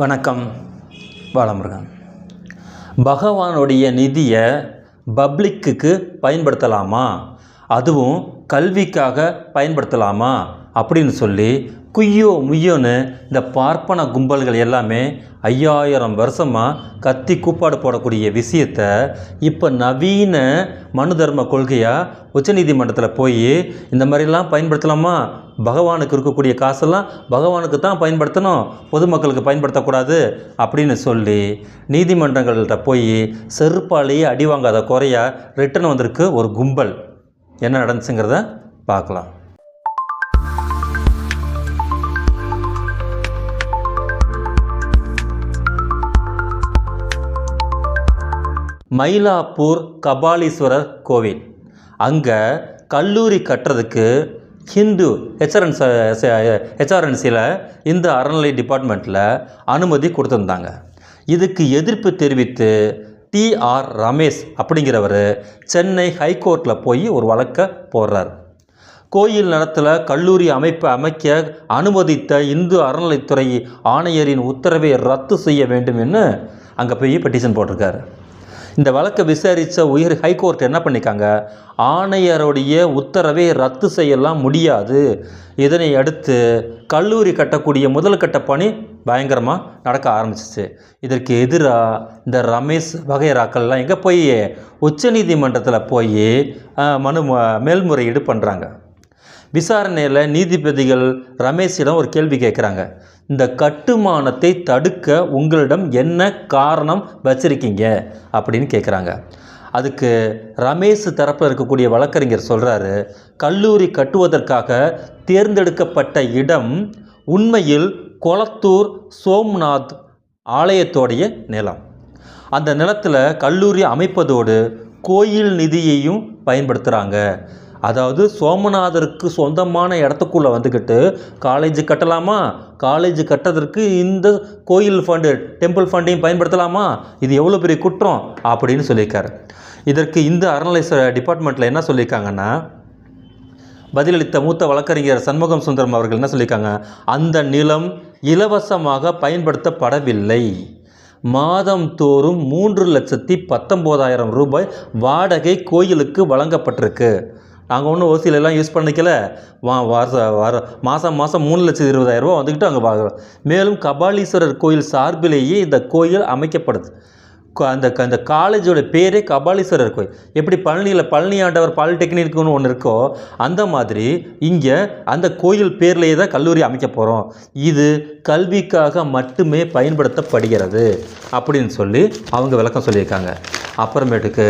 வணக்கம். பாலமுருகன். பகவானுடைய நிதியை பப்ளிக்குக்கு பயன்படுத்தலாமா? அதுவும் கல்விக்காக பயன்படுத்தலாமா? அப்படின்னு சொல்லி குய்யோ முய்யோன்னு இந்த பார்ப்பன கும்பல்கள் எல்லாமே ஐயாயிரம் வருஷமாக கத்தி கூப்பாடு போடக்கூடிய விஷயத்த இப்போ நவீன மனு தர்ம கொள்கையாக உச்சநீதிமன்றத்தில் போய் இந்த மாதிரிலாம் பயன்படுத்தலாமா? பகவானுக்கு இருக்கக்கூடிய காசெல்லாம் பகவானுக்கு தான் பயன்படுத்தணும் பொதுமக்களுக்கு பயன்படுத்தக்கூடாது அப்படின்னு சொல்லி நீதிமன்றங்கள்கிட்ட போய் செருப்பாலேயே அடி வாங்காத குறையாக ரிட்டர்ன் வந்திருக்கு ஒரு கும்பல். என்ன நடந்துச்சுங்கிறத பார்க்கலாம். மயிலாப்பூர் கபாலீஸ்வரர் கோவில். அங்கே கல்லூரி கட்டுறதுக்கு ஹிந்து ஹெச்ஆர்என்ஸ் ஹெச்ஆர்என்சியில் இந்த அறநிலை டிபார்ட்மெண்ட்டில் அனுமதி கொடுத்துருந்தாங்க. இதுக்கு எதிர்ப்பு தெரிவித்து டிஆர் ரமேஷ் அப்படிங்கிறவர் சென்னை ஹைகோர்ட்டில் போய் ஒரு வழக்கை போடுறார். கோயில் நடத்தில் கல்லூரி அமைப்பை அமைக்க அனுமதித்த இந்து அறநிலைத்துறை ஆணையரின் உத்தரவை ரத்து செய்ய வேண்டும் என்று அங்கே போய் பெட்டிஷன் போட்டிருக்காரு. இந்த வழக்கை விசாரித்த உயர் ஹைகோர்ட் என்ன பண்ணிக்காங்க? ஆணையருடைய உத்தரவை ரத்து செய்யலாம் முடியாது. இதனை அடுத்து கல்லூரி கட்டக்கூடிய முதல் கட்ட பணி பயங்கரமாக நடக்க ஆரம்பிச்சிச்சு. இதற்கு எதிராக இந்த ரமேஷ் வகைராக்கள்லாம் எங்கே போய் உச்சநீதிமன்றத்தில் போய் மனு மேல்முறையீடு பண்ணுறாங்க விசாரணையில் நீதிபதிகள் ரமேஷிடம் ஒரு கேள்வி கேட்குறாங்க. இந்த கட்டுமானத்தை தடுக்க உங்களிடம் என்ன காரணம் வச்சிருக்கீங்க? அப்படின்னு கேட்குறாங்க. அதுக்கு ரமேஷ் தரப்பில் இருக்கக்கூடிய வழக்கறிஞர் சொல்கிறாரு கல்லூரி கட்டுவதற்காக தேர்ந்தெடுக்கப்பட்ட இடம் உண்மையில் கொளத்தூர் சோம்நாத் ஆலயத்தோடைய நிலம். அந்த நிலத்தில் கல்லூரி அமைப்பதோடு கோயில் நிதியையும் பயன்படுத்துகிறாங்க அதாவது சோமநாதருக்கு சொந்தமான இடத்துக்குள்ளே வந்துக்கிட்டு காலேஜ் கட்டலாமா? காலேஜ் கட்டுறதற்கு இந்த கோயில் ஃபண்டு டெம்பிள் ஃபண்டையும் பயன்படுத்தலாமா? இது எவ்வளோ பெரிய குற்றம்? அப்படின்னு சொல்லியிருக்காரு. இதற்கு இந்த அறநிலை டிபார்ட்மெண்ட்டில் என்ன சொல்லியிருக்காங்கன்னா பதிலளித்த மூத்த வழக்கறிஞர் சண்முகம் சுந்தரம் அவர்கள் என்ன சொல்லியிருக்காங்க? அந்த நிலம் இலவசமாக பயன்படுத்தப்படவில்லை. மாதம் தோறும் மூன்று லட்சத்தி பத்தொம்போதாயிரம் ரூபாய் வாடகை கோயிலுக்கு வழங்கப்பட்டிருக்கு. நாங்கள் ஒன்றும் ஓசிலெல்லாம் யூஸ் பண்ணிக்கல. வா வார வார மாதம் மாதம் மூணு லட்சத்து இருபதாயிரம் ரூபாய் வந்துக்கிட்டு அங்கே பார்க்குறோம் மேலும் கபாலீஸ்வரர் கோயில் சார்பிலேயே இந்த கோயில் அமைக்கப்படுது அந்த க- அந்த காலேஜோட பேரே கபாலீஸ்வரர் கோயில். எப்படி பழனியில் பழனி ஆண்டவர் பாலிடெக்னிக்னு ஒன்று இருக்கோ அந்த மாதிரி இங்கே அந்த கோயில் பேர்லேயே தான் கல்லூரி அமைக்க போகிறோம் இது கல்விக்காக மட்டுமே பயன்படுத்தப்படுகிறது அப்படின்னு சொல்லி அவங்க விளக்கம் சொல்லியிருக்காங்க. அப்புறமேட்டுக்கு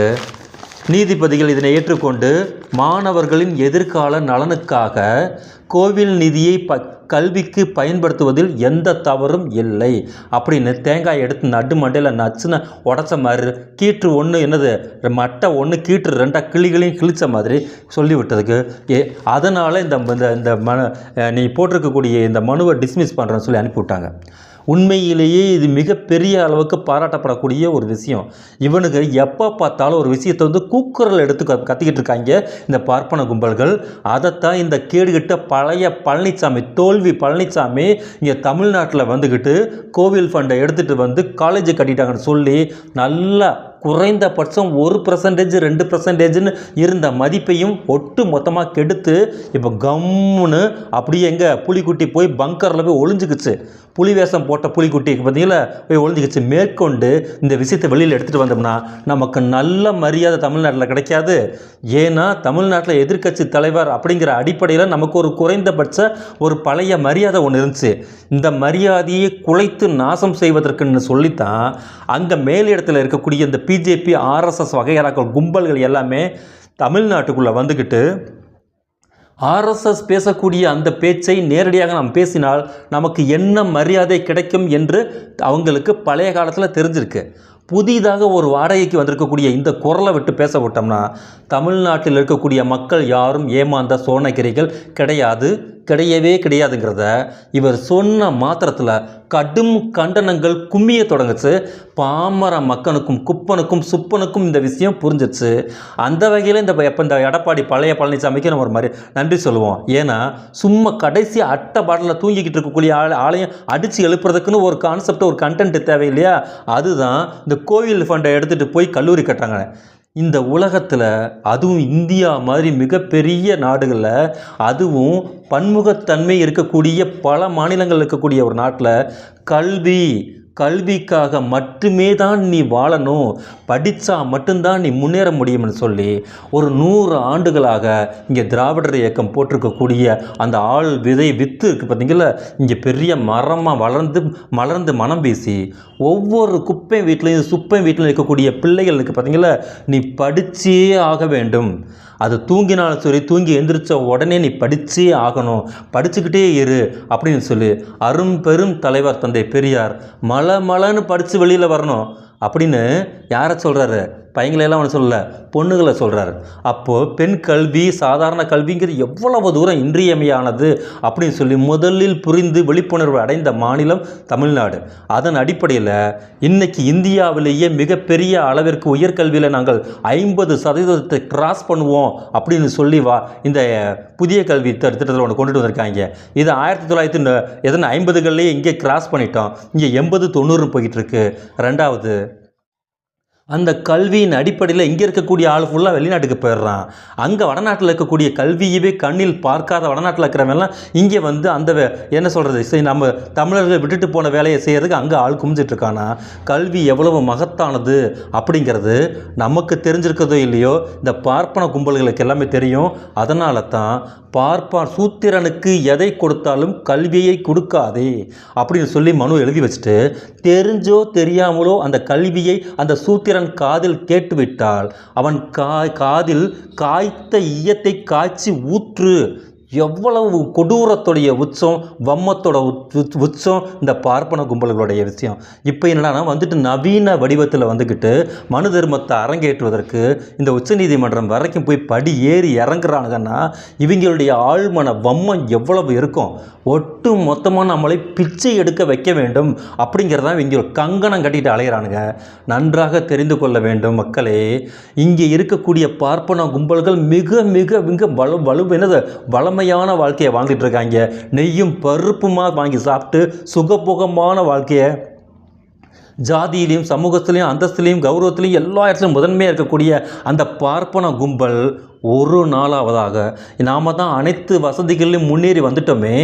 நீதிபதிகள் இதனை ஏற்றுக்கொண்டு மாணவர்களின் எதிர்கால நலனுக்காக கோவில் நிதியை ப கல்விக்கு பயன்படுத்துவதில் எந்த தவறும் இல்லை. அப்படின்னு தேங்காய் எடுத்து நடு மண்டையில் நச்சுன்னு உடச்ச மாதிரி கீற்று ஒன்று என்னது மட்டை ஒன்று கீற்று ரெண்டாக கிளிகளையும் கிழிச்ச மாதிரி சொல்லிவிட்டதுக்கு. ஏ அதனால் இந்த இந்த- இந்த மனு நீ போட்டிருக்கக்கூடிய இந்த மனுவை டிஸ்மிஸ் பண்ணுறேன்னு சொல்லி அனுப்பிவிட்டாங்க. உண்மையிலேயே இது மிகப்பெரிய அளவுக்கு பாராட்டப்படக்கூடிய ஒரு விஷயம். இவனுக்கு எப்போ பார்த்தாலும் ஒரு விஷயத்தை வந்து கூக்குரல் எடுத்து கத்திக்கிட்டு இருக்காங்க இந்த பார்ப்பன கும்பல்கள். அதைத்தான் இந்த கேடுகிட்ட பழைய பழனிசாமி தோல்வி பழனிசாமி இங்கே தமிழ்நாட்டில் வந்துக்கிட்டு கோவில் ஃபண்டை எடுத்துகிட்டு வந்து காலேஜை கட்டிட்டாங்கன்னு சொல்லி நல்லா குறைந்தபட்சம் ஒரு பர்சன்டேஜ் ரெண்டு பர்சன்டேஜ்னு இருந்த மதிப்பையும் ஒட்டு மொத்தமாக கெடுத்து இப்போ கம்முன்னு அப்படியே எங்கே புலிக்குட்டி போய் பங்கரில் போய் ஒளிஞ்சுக்கிச்சு. புலி வேஷம் போட்ட புலிக்குட்டிக்கு பார்த்தீங்களா போய் ஒளிஞ்சுக்கிச்சு. மேற்கொண்டு இந்த விஷயத்தை வெளியில் எடுத்துகிட்டு வந்தோம்னா நமக்கு நல்ல மரியாதை தமிழ்நாட்டில் கிடைக்காது. ஏன்னா தமிழ்நாட்டில் எதிர்க்கட்சி தலைவர் அப்படிங்கிற அடிப்படையில் நமக்கு ஒரு குறைந்தபட்ச ஒரு பழைய மரியாதை ஒன்று இருந்துச்சு. இந்த மரியாதையை குலைத்து நாசம் செய்வதற்குன்னு சொல்லித்தான் அங்கே மேலிடத்தில் இருக்கக்கூடிய இந்த பிஜேபி ஆர்எஸ்எஸ் வகையறாக்கள் கும்பல்கள் எல்லாமே தமிழ்நாட்டுக்குள்ளே வந்துக்கிட்டு ஆர்எஸ்எஸ் பேசக்கூடிய அந்த பேச்சை நேரடியாக நாம் பேசினால் நமக்கு என்ன மரியாதை கிடைக்கும் என்று அவங்களுக்கு பழைய காலத்தில் தெரிஞ்சிருக்கு. புதிதாக ஒரு வாடகைக்கு வந்திருக்கக்கூடிய இந்த குரலை விட்டு பேச விட்டோம்னா தமிழ்நாட்டில் இருக்கக்கூடிய மக்கள் யாரும் ஏமாந்த சோனகிரிகள் கிடையாது. கிடையவே கிடையாதுங்கிறத இவர் சொன்ன மாத்திரத்தில் கடும் கண்டனங்கள் கும்மிய தொடங்குச்சு. பாமர மக்கனுக்கும் குப்பனுக்கும் சுப்பனுக்கும் இந்த விஷயம் புரிஞ்சிச்சு. அந்த வகையில் இந்த இப்போ இந்த எடப்பாடி பழைய பழனிசாமிக்கு நம்ம ஒரு மாதிரி நன்றி சொல்லுவோம். ஏன்னா சும்மா கடைசி அட்டை பாட்டில் தூங்கிக்கிட்டு இருக்கக்கூடிய ஆள் ஆளையும் அடித்து எழுப்புறதுக்குன்னு ஒரு கான்செப்ட் ஒரு கண்டென்ட் தேவை இல்லையா அதுதான் இந்த கோவில் ஃபண்டை எடுத்துகிட்டு போய் கல்லூரி கட்டுறாங்க. இந்த உலகத்தில் அதுவும் இந்தியா மாதிரி மிகப்பெரிய நாடுகளில் அதுவும் பன்முகத்தன்மை இருக்கக்கூடிய பல மாநிலங்கள் இருக்கக்கூடிய ஒரு நாட்டில் கல்வி கல்விக்காக மட்டுமே தான் நீ வாழணும். படித்தா மட்டும்தான் நீ முன்னேற முடியும்னு சொல்லி ஒரு நூறு ஆண்டுகளாக இங்கே திராவிடர் இயக்கம் போட்டிருக்கக்கூடிய அந்த ஆள் விதை வித்து இருக்குது பார்த்தீங்களா இங்கே பெரிய மரமாக வளர்ந்து மலர்ந்து மனம் வீசி ஒவ்வொரு குப்பை வீட்லேயும் சுப்பை வீட்டிலையும் இருக்கக்கூடிய பிள்ளைகளுக்கு பார்த்தீங்களா நீ படித்தே ஆக வேண்டும். அது தூங்கினாலும் சரி தூங்கி எந்திரிச்ச உடனே நீ படித்தே ஆகணும். படிச்சுக்கிட்டே இரு அப்படின்னு சொல்லி அரும் பெரும் தலைவர் தந்தை பெரியார் மழை மழைன்னு படித்து வெளியில் வரணும் அப்படின்னு யாரை சொல்கிறாரு பையங்களெல்லாம் ஒன்று சொல்லலை பொண்ணுகளை சொல்கிறாரு அப்போது பெண் கல்வி சாதாரண கல்விங்கிறது எவ்வளவு தூரம் இன்றியமையானது அப்படின்னு சொல்லி முதலில் புரிந்து விழிப்புணர்வு அடைந்த மாநிலம் தமிழ்நாடு. அதன் அடிப்படையில் இன்றைக்கி இந்தியாவிலேயே மிகப்பெரிய அளவிற்கு உயர்கல்வியில் நாங்கள் ஐம்பது சதவீதத்தை கிராஸ் பண்ணுவோம் அப்படின்னு சொல்லி வா இந்த புதிய கல்வி திட்டத்தில் ஒன்று கொண்டுட்டு வந்திருக்காங்க. இது ஆயிரத்தி தொள்ளாயிரத்தி எதனா ஐம்பதுகள்லேயே இங்கே கிராஸ் பண்ணிட்டோம். இங்கே எண்பது தொண்ணூறுன்னு போயிட்டுருக்கு ரெண்டாவது அந்த கல்வியின் அடிப்படையில் இங்கே இருக்கக்கூடிய ஆள் ஃபுல்லாக வெளிநாட்டுக்கு போயிடுறான். அங்கே வடநாட்டில் இருக்கக்கூடிய கல்வியவே கண்ணில் பார்க்காத வடநாட்டில் இருக்கிறவெல்லாம் இங்கே வந்து அந்த வே- என்ன சொல்கிறது சரி நம்ம தமிழர்கள் விட்டுட்டு போன வேலையை செய்கிறதுக்கு அங்கே ஆள் குமிஞ்சிட்ருக்கானா கல்வி எவ்வளவு மகத்தானது அப்படிங்கிறது நமக்கு தெரிஞ்சிருக்கிறதோ இல்லையோ இந்த பார்ப்பன கும்பல்களுக்கு எல்லாமே தெரியும். அதனால தான் பார்ப்பான். சூத்திரனுக்கு எதை கொடுத்தாலும் கல்வியை கொடுக்காதே அப்படின்னு சொல்லி மனு எழுதி வச்சுட்டு தெரிஞ்சோ தெரியாமலோ அந்த கல்வியை அந்த சூத்திரன் காதில் கேட்டுவிட்டால் அவன் கா காதில் காய்த்த ஈயத்தை காய்ச்சி ஊற்று. எவ்வளவு கொடூரத்துடைய உச்சம் வம்மத்தோட உச்சம் இந்த பார்ப்பன கும்பல்களுடைய விஷயம். இப்போ என்னென்னா வந்துட்டு நவீன வடிவத்தில் வந்துக்கிட்டு மனு தர்மத்தை அரங்கேற்றுவதற்கு இந்த உச்சநீதிமன்றம் வரைக்கும் போய் படி ஏறி இறங்குறானுங்கன்னா இவங்களுடைய ஆழ்மன வம்மம் எவ்வளவு இருக்கும்? ஒட்டு மொத்தமாக நம்மளை பிச்சை எடுக்க வைக்க வேண்டும் அப்படிங்கிறதான் இவங்க ஒரு கங்கணம் கட்டிட்டு அலையிறானுங்க. நன்றாக தெரிந்து கொள்ள வேண்டும் மக்களே. இங்கே இருக்கக்கூடிய பார்ப்பன கும்பல்கள் மிக மிக மிக வலு வலு என்னது வளமையான வாழ்க்கையை வாழ்ந்துட்டு இருக்காங்க. நெய்யும் பருப்புமாக வாங்கி சாப்பிட்டு சுகபோகமான வாழ்க்கையை ஜாதியிலையும் சமூகத்திலையும் அந்தஸ்துலேயும் கௌரவத்திலையும் எல்லா இடத்துலையும் முதன்மையாக இருக்கக்கூடிய அந்த பார்ப்பன கும்பல் ஒரு நாளாவதாக. நாம் தான் அனைத்து வசதிகளிலும் முன்னேறி வந்துட்டோமே.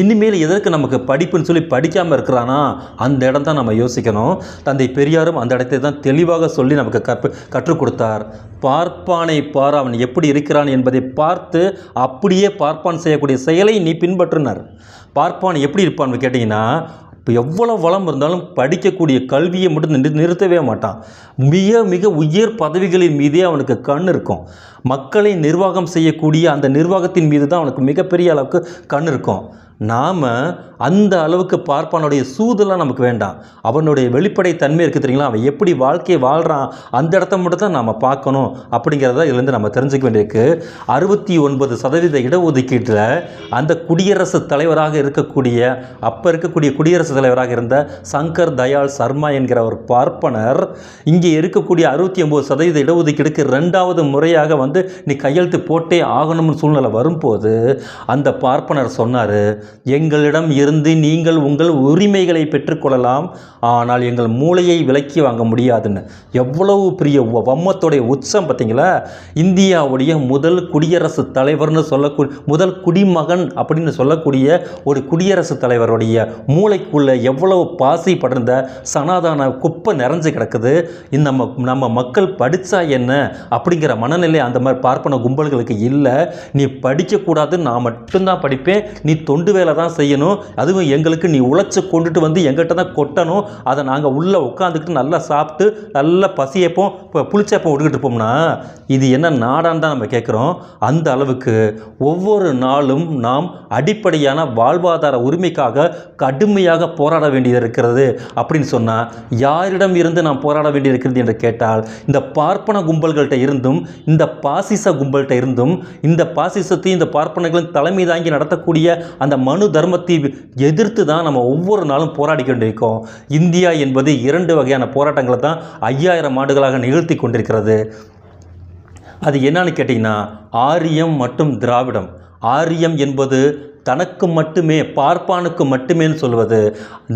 இனிமேல் எதற்கு நமக்கு படிப்புன்னு சொல்லி படிக்காமல் இருக்கிறானா? அந்த இடம் தான் நம்ம யோசிக்கணும். தந்தை பெரியாரும் அந்த இடத்தை தான் தெளிவாக சொல்லி நமக்கு கற்று கற்றுக் கொடுத்தார். பார்ப்பானை பார் அவன் எப்படி இருக்கிறான் என்பதை பார்த்து அப்படியே பார்ப்பான் செய்யக்கூடிய செயலை நீ பின்பற்றினார். பார்ப்பான் எப்படி இருப்பான்னு கேட்டிங்கன்னா இப்போ எவ்வளோ வளம் இருந்தாலும் படிக்கக்கூடிய கல்வியை மட்டும் நிறு நிறுத்தவே மாட்டான். மிக மிக உயர் பதவிகளின் மீதே அவனுக்கு கண் இருக்கும். மக்களை நிர்வாகம் செய்யக்கூடிய அந்த நிர்வாகத்தின் மீது தான் அவனுக்கு மிகப்பெரிய அளவுக்கு கண் இருக்கும். நாம் அந்த அளவுக்கு பார்ப்பானுடைய சூதெல்லாம் நமக்கு வேண்டாம். அவனுடைய வெளிப்படை தன்மை இருக்குது தெரியுங்களா? அவன் எப்படி வாழ்க்கையை வாழ்கிறான் அந்த இடத்த மட்டும் தான் நம்ம பார்க்கணும் அப்படிங்கிறத இதுலேருந்து நம்ம தெரிஞ்சுக்க வேண்டியிருக்கு. அறுபத்தி ஒன்பது சதவீத இடஒதுக்கீட்டில் அந்த குடியரசுத் தலைவராக இருக்கக்கூடிய அப்போ இருக்கக்கூடிய குடியரசுத் தலைவராக இருந்த சங்கர் தயாள் சர்மா என்கிற ஒரு பார்ப்பனர் இங்கே இருக்கக்கூடிய அறுபத்தி ஒம்பது சதவீத இடஒதுக்கீடுக்கு ரெண்டாவது முறையாக வந்து நீ கையெழுத்து போட்டே ஆகணும்னு சூழ்நிலை வரும்போது அந்த பார்ப்பனர் சொன்னார் எங்களிடம் இருந்து நீங்கள் உங்கள் உரிமைகளை பெற்றுக்கொள்ளலாம் ஆனால் எங்கள் மூளையை விலக்கி வாங்க முடியாதுன்னு. எவ்வளவு பெரிய வ- வம்மத்தோடைய உச்சம் பார்த்தீங்களா? இந்தியாவுடைய முதல் குடியரசு தலைவர்னு சொல்லக்கூடிய முதல் குடிமகன் அப்படின்னு சொல்லக்கூடிய ஒரு குடியரசு தலைவருடைய மூளைக்குள்ள எவ்வளவு பாசி படர்ந்த சனாதான குப்பை நிறைஞ்சு கிடக்குது இந்த நம்ம நம்ம மக்கள் படித்தா என்ன அப்படிங்கிற மனநிலை அந்த மாதிரி பார்ப்பன கும்பல்களுக்கு இல்லை. நீ படிக்கக்கூடாது நான் மட்டும்தான் படிப்பேன். நீ தொண்டு வேலை தான் செய்யணும். அதுவும் எங்களுக்கு நீ உழைச்சி கொண்டுட்டு வந்து எங்கிட்ட தான் கொட்டணும். அதை நாங்கள் உள்ளே உட்காந்துக்கிட்டு நல்லா சாப்பிட்டு நல்லா பசியப்போம் இப்போ புளிச்சப்போம் விட்டுக்கிட்டு இருப்போம்னா இது என்ன நாடான்னு தான் நம்ம கேட்குறோம். அந்த அளவுக்கு ஒவ்வொரு நாளும் நாம் அடிப்படையான வாழ்வாதார உரிமைக்காக கடுமையாக போராட வேண்டியது இருக்கிறது. அப்படின்னு சொன்னால் யாரிடம் இருந்து நாம் போராட வேண்டியிருக்கிறது என்று கேட்டால் இந்த பார்ப்பன கும்பல்கள்கிட்ட இருந்தும் இந்த பாசிச கும்பல்கிட்ட இருந்தும் இந்த பாசிசத்தையும் இந்த பார்ப்பனர்களும் தலைமை தாங்கி நடத்தக்கூடிய அந்த மனு தர்மத்தை எதிர்த்து தான் நம்ம ஒவ்வொரு நாளும் போராடி கொண்டிருக்கோம். இந்தியா என்பது இரண்டு வகையான போராட்டங்களை தான் ஐயாயிரம் ஆண்டுகளாக நிகழ்த்தி கொண்டிருக்கிறது. அது என்னன்னு கேட்டிங்கன்னா ஆரியம் மற்றும் திராவிடம். ஆரியம் என்பது தனக்கு மட்டுமே பார்ப்பானுக்கு மட்டுமேன்னு சொல்வது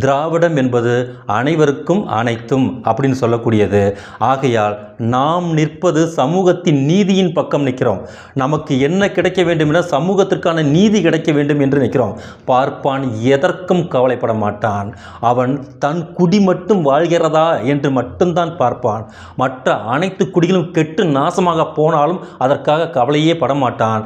திராவிடம் என்பது அனைவருக்கும் அனைத்தும் அப்படின்னு சொல்லக்கூடியது. ஆகையால் நாம் நிற்பது சமூகத்தின் நீதியின் பக்கம் நிற்கிறோம். நமக்கு என்ன கிடைக்க வேண்டும் என சமூகத்திற்கான நீதி கிடைக்க வேண்டும் என்று நிற்கிறோம். பார்ப்பான் எதற்கும் கவலைப்பட மாட்டான். அவன் தன் குடி மட்டும் வாழ்கிறதா என்று மட்டும்தான் பார்ப்பான். மற்ற அனைத்து குடிகளும் கெட்டு நாசமாக போனாலும் அதற்காக கவலையே படமாட்டான்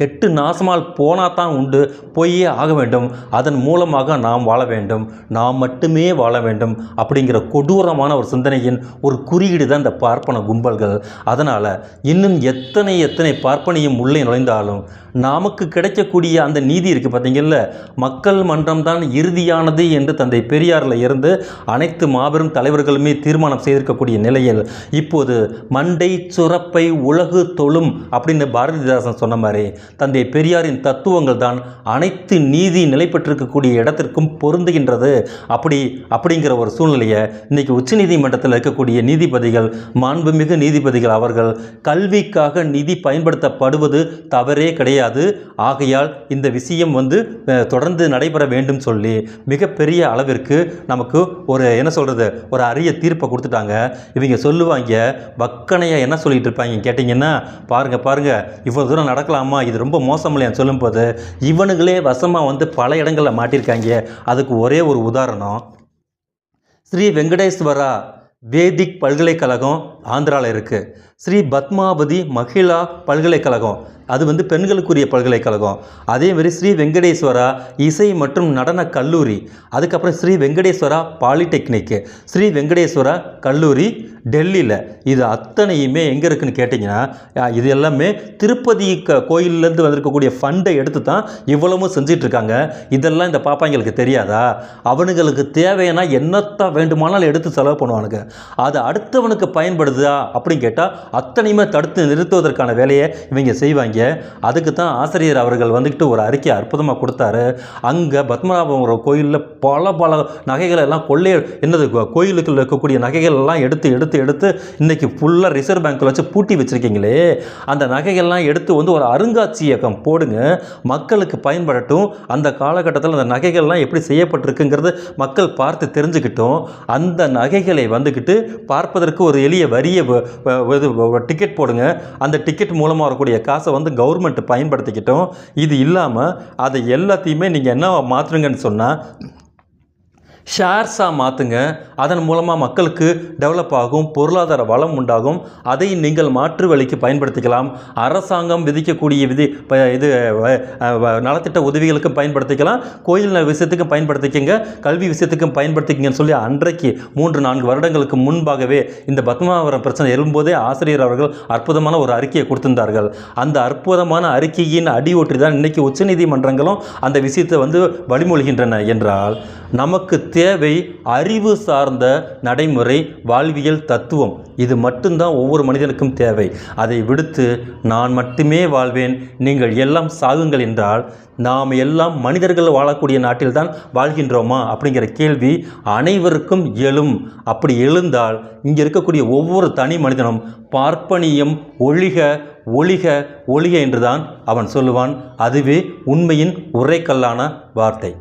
கெட்டு நாசமால் போனால் தான் உண்டு. பொய்யே ஆக வேண்டும். அதன் மூலமாக நாம் வாழ வேண்டும். நாம் மட்டுமே வாழ வேண்டும் அப்படிங்கிற கொடூரமான ஒரு சிந்தனையின் ஒரு குறியீடு தான் இந்த பார்ப்பன கும்பல்கள். அதனால் இன்னும் எத்தனை எத்தனை பார்ப்பனையும் உள்ளே நுழைந்தாலும் நமக்கு கிடைக்கக்கூடிய அந்த நீதி இருக்குது பார்த்தீங்கல்ல? மக்கள் மன்றம் தான் இறுதியானது என்று தந்தை பெரியாரில் இருந்து அனைத்து மாபெரும் தலைவர்களுமே தீர்மானம் செய்திருக்கக்கூடிய நிலையில் இப்போது மண்டை சுரப்பை உலகு தொழும் அப்படின்னு பாரதிதாசன் சொன்ன மாதிரி தந்தை பெரியாரின் தத்துவங்கள் தான் அனைத்து நீதி நிலை பெற்றிருக்கக்கூடிய இடத்திற்கும் பொருந்துகின்றது. அப்படி அப்படிங்கிற ஒரு சூழ்நிலையை இன்றைக்கி உச்சநீதிமன்றத்தில் இருக்கக்கூடிய நீதிபதிகள் மாண்புமிகு நீதிபதிகள் அவர்கள் கல்விக்காக நிதி பயன்படுத்தப்படுவது தவறே கிடையாது. ஆகையால் இந்த விஷயம் வந்து தொடர்ந்து நடைபெற வேண்டும் சொல்லி மிகப்பெரிய அளவிற்கு நமக்கு ஒரு என்ன சொல்கிறது ஒரு அரிய தீர்ப்பை கொடுத்துட்டாங்க. இவங்க சொல்லுவாங்க வக்கனையாக என்ன சொல்லிட்டு இருப்பாங்க? கேட்டிங்கன்னா பாருங்கள் பாருங்க இவ்வளோ தூரம் நடக்கலாமா? இது ரொம்ப மோசம் இல்லையான்னு சொல்லும்போது இவனுங்களே வசமாக வந்து பல இடங்களில் மாட்டியிருக்காங்க அதுக்கு ஒரே ஒரு உதாரணம் ஸ்ரீ வெங்கடேஸ்வரா வேதிக் பல்கலைக்கழகம் ஆந்திராவில் இருக்குது ஸ்ரீ பத்மாவதி மகிழா பல்கலைக்கழகம். அது வந்து பெண்களுக்குரிய பல்கலைக்கழகம். அதே மாதிரி ஸ்ரீ வெங்கடேஸ்வரா இசை மற்றும் நடன கல்லூரி. அதுக்கப்புறம் ஸ்ரீ வெங்கடேஸ்வரா பாலிடெக்னிக்கு ஸ்ரீ வெங்கடேஸ்வரா கல்லூரி டெல்லியில். இது அத்தனையுமே எங்கே இருக்குன்னு கேட்டிங்கன்னா இது எல்லாமே திருப்பதி க கோயிலேருந்து வந்திருக்கக்கூடிய ஃபண்டை எடுத்து தான் இவ்வளவும் செஞ்சிட்ருக்காங்க. இதெல்லாம் இந்த பாப்பாங்களுக்கு தெரியாதா? அவனுங்களுக்கு தேவையான என்னத்தான் வேண்டுமானாலும் எடுத்து செலவு பண்ணுவானுங்க. அது அடுத்தவனுக்கு பயன்படுதா அப்படின்னு கேட்டால் அத்தனையுமே தடுத்து நிறுத்துவதற்கான வேலையை இவங்க செய்வாங்க. அதுக்கு தான் ஆசிரியர் அவர்கள் வந்துக்கிட்டு ஒரு அறிக்கை அற்புதமாக கொடுத்தாரு. அங்கே பத்மநாபபுரம் கோயிலில் பல பல நகைகள் எல்லாம் கொள்ளை என்னது கோ- கோயிலுக்குள்ள இருக்கக்கூடிய நகைகள் எல்லாம் எடுத்து எடுத்து எடுத்து இன்றைக்கி ஃபுல்லாக ரிசர்வ் பேங்க்கில் வச்சு பூட்டி வச்சுருக்கீங்களே. அந்த நகைகள்லாம் எடுத்து வந்து ஒரு அருங்காட்சியகம் போடுங்க. மக்களுக்கு பயன்படட்டும். அந்த காலகட்டத்தில் அந்த நகைகள்லாம் எப்படி செய்யப்பட்டிருக்குங்கிறது மக்கள் பார்த்து தெரிஞ்சுக்கிட்டும். அந்த நகைகளை வந்துக்கிட்டு பார்ப்பதற்கு ஒரு எளிய வரிய வ- இது டிக்கெட் போடுங்க. அந்த டிக்கெட் மூலமாக வரக்கூடிய காசை வந்து கவர்மெண்ட் பயன்படுத்திக்கிட்டோம். இது இல்லாமல் அதை எல்லாத்தையுமே நீங்கள் என்ன மாற்றுங்கன்னு சொன்னால் ஷேர்ஸாக மாற்றுங்க அதன் மூலமாக மக்களுக்கு டெவலப் ஆகும் பொருளாதார வளம் உண்டாகும். அதை நீங்கள் மாற்று வழிக்கு பயன்படுத்திக்கலாம். அரசாங்கம் விதிக்கக்கூடிய விதி இது வ- வ- நலத்திட்ட உதவிகளுக்கும் பயன்படுத்திக்கலாம். கோயில் விஷயத்துக்கும் பயன்படுத்திக்கங்க. கல்வி விஷயத்துக்கும் பயன்படுத்திக்கங்கன்னு சொல்லி அன்றைக்கு மூன்று நான்கு வருடங்களுக்கு முன்பாகவே இந்த பத்மாவரம் பிரச்சனை எழும்போதே ஆசிரியர் அவர்கள் அற்புதமான ஒரு அறிக்கையை கொடுத்திருந்தார்கள். அந்த அற்புதமான அறிக்கையின் அடியோற்றி தான் இன்றைக்கி உச்சநீதிமன்றங்களும் அந்த விஷயத்தை வந்து வழிமொழிகின்றன என்றால் நமக்கு தேவை அறிவு சார்ந்த நடைமுறை வாழ்வியல் தத்துவம். இது மட்டும்தான் ஒவ்வொரு மனிதனுக்கும் தேவை. அதை விடுத்து நான் மட்டுமே வாழ்வேன். நீங்கள் எல்லாம் சாகுங்கள் என்றால் நாம் எல்லாம் மனிதர்கள் வாழக்கூடிய நாட்டில்தான் வாழ்கின்றோமா? அப்படிங்கிற கேள்வி அனைவருக்கும் எழும். அப்படி எழுந்தால் இங்கே இருக்கக்கூடிய ஒவ்வொரு தனி மனிதனும் பார்ப்பனியம் ஒழிக ஒழிக ஒழிக என்றுதான் அவன் சொல்லுவான். அதுவே உண்மையின் உரைக்கல்லான வார்த்தை.